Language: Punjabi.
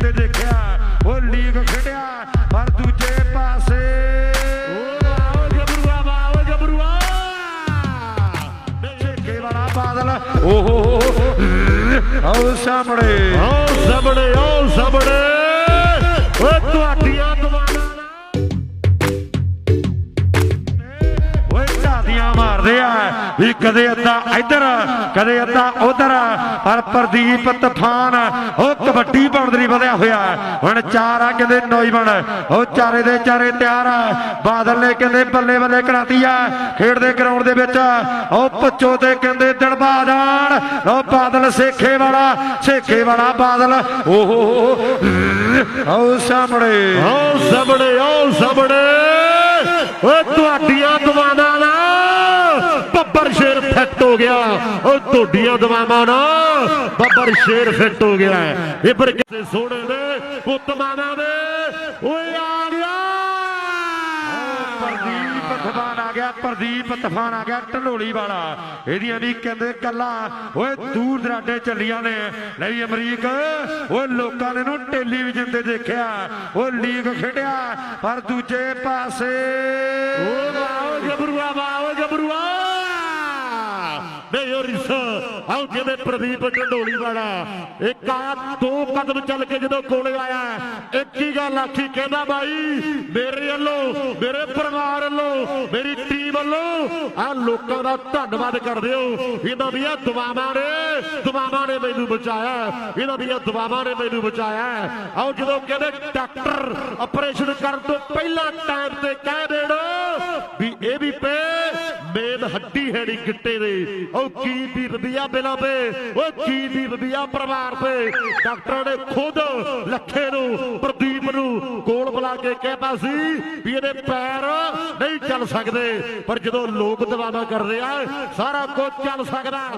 ਜਿੰਦੇ ਦੇਖਿਆ, ਉਹ ਲੀਗ ਖੇਡਿਆ, ਪਰ ਦੂਜੇ ਪਾਸੇ ਆਓ ਜਬਰੂਆ ਆਓ ਜਬਰੂਆ ਵਾਲਾ ਬਾਦਲ ਓਹੋ ਆਓ ਸਾਹਮਣੇ। ਆਓ ਸਾਹਮਣੇ ਆਓ ਸਾਹਮਣੇ। ਮਾਰਦੇ ਆ ਵੀ ਕਦੇ ਅੱਧਾ ਇੱਧਰ ਕਦੇ ਅੱਧਾ ਉਧਰ ਪਰ ਪ੍ਰਦੀਪ ਤੂਫਾਨ ਉਹ ਕਬੱਡੀ ਦੇ ਲਈ ਵਧਿਆ ਹੋਇਆ। ਹੁਣ ਚਾਰ ਆ ਕਹਿੰਦੇ ਨੌਜਵਾਨ ਉਹ ਚਾਰੇ ਦੇ ਚਾਰੇ ਤਿਆਰ ਆ। ਬਾਦਲ ਨੇ ਕਹਿੰਦੇ ਬੱਲੇ ਬੱਲੇ ਕਰਾਤੀ ਆ ਖੇਡਦੇ ਗਰਾਊਂਡ ਦੇ ਵਿੱਚ। ਉਹ ਪੱਚੋ ਤੇ ਕਹਿੰਦੇ ਦਿਲਬਾ ਜਾਣ ਉਹ ਬਾਦਲ ਸੇਖੇ ਵਾਲਾ ਸੇਖੇ ਵਾਲਾ ਬਾਦਲ। ਓਹੋ ਆਓ ਸਾਹਮਣੇ। ਆਓ ਸਾਹਮਣੇ ਆਓ ਸਾਹਮਣੇ। ਓਏ ਤੁਹਾਡੀਆਂ ਦੁਆਵਾਂ ਨਾਲ ਬੱਬਰ ਸ਼ੇਰ ਫਿੱਟ ਹੋ ਗਿਆ। ਓ ਤੁਹਾਡੀਆਂ ਦੁਆਵਾਂ ਨਾਲ ਬੱਬਰ ਸ਼ੇਰ ਫਿੱਟ ਹੋ ਗਿਆ। ਇਹ ਪਰ ਕਿਸੇ ਸੋਹਣੇ ਦੇ ਪੁੱਤ ਮਾਨਾ ਦੇ। ਓਏ ਆ ਗਿਆ ਪ੍ਰਦੀਪ ਤੂਫਾਨ ਆ ਗਿਆ ਪ੍ਰਦੀਪ ਤੂਫਾਨ ਆ ਗਿਆ ਢਲੋਲੀ ਵਾਲਾ। ਇਹਦੀਆਂ ਵੀ ਕਹਿੰਦੇ ਕੱਲਾ। ਓਏ ਦੂਰ ਦਰਾਡੇ ਚੱਲੀਆਂ ਨੇ। ਲੈ ਵੀ ਅਮਰੀਕ ਓਏ ਲੋਕਾਂ ਨੇ ਨੂੰ ਟੈਲੀਵਿਜ਼ਨ ਤੇ ਦੇਖਿਆ। ਉਹ ਲੀਗ ਖੇਡਿਆ ਪਰ ਦੂਜੇ ਪਾਸੇ ਓ ਆਓ ਜਬਰੂਆ ਆਓ ਜਬਰੂਆ। ਨਹੀਂ ਉਹ ਜਿਵੇਂ ਪ੍ਰਦੀਪ ਢੰਡੋਲੀ ਵਾਲਾ। ਇੱਕ ਆ, ਦੋ ਕਦਮ ਚੱਲ ਕੇ ਜਦੋਂ ਕੋਲੇ ਆਇਆ, ਇੱਕ ਹੀ ਗੱਲ ਆਖੀ, ਕਹਿੰਦਾ ਬਾਈ, ਮੇਰੇ ਵੱਲੋਂ, ਮੇਰੇ ਪਰਿਵਾਰ ਵੱਲੋਂ, ਮੇਰੀ ਟੀਮ ਵੱਲੋਂ, ਆ ਲੋਕਾਂ ਦਾ ਧੰਨਵਾਦ ਕਰਦੇ ਹੋ ਇਹਨਾਂ ਦੀਆਂ ਦੁਆਵਾਂ ਨੇ ਦੁਆਵਾਂ ਨੇ ਮੈਨੂੰ ਬਚਾਇਆ। ਇਹਨਾਂ ਦੀਆਂ ਦੁਆਵਾਂ ਨੇ ਮੈਨੂੰ ਬਚਾਇਆ। ਆਓ ਜਦੋਂ ਕਹਿੰਦੇ ਡਾਕਟਰ ਆਪਰੇਸ਼ਨ ਕਰਨ ਤੋਂ ਪਹਿਲਾਂ ਟਾਈਮ ਤੇ ਕਹਿ ਦੇਣ ਵੀ ਇਹ ਵੀ ਪੇ ਮੇਨ ਹੱਡੀ ਹੈ ਨੀ ਗਿੱਟੇ ਦੇ। ਉਹ ਕੀ ਬੀਤਦੀ ਬਿਨਾਂ ਪੇ ਉਹ ਕੀ ਬੀਤਦੀ ਪਰਿਵਾਰ ਤੇ। ਡਾਕਟਰਾਂ ਨੇ ਖੁਦ ਲੱਖੇ ਨੂੰ, ਪ੍ਰਦੀਪ ਨੂੰ ਕੋਲ ਬੁਲਾ ਕੇ ਕਹਿਤਾ ਸੀ ਵੀ ਇਹਦੇ ਪੈਰ ਨਹੀਂ ਚੱਲ ਸਕਦੇ। ਪਰ ਜਦੋਂ ਲੋਕ ਦਵਾਵਾ ਕਰਦੇ ਆ ਸਾਰਾ ਕੁਝ ਚੱਲ ਸਕਦਾ।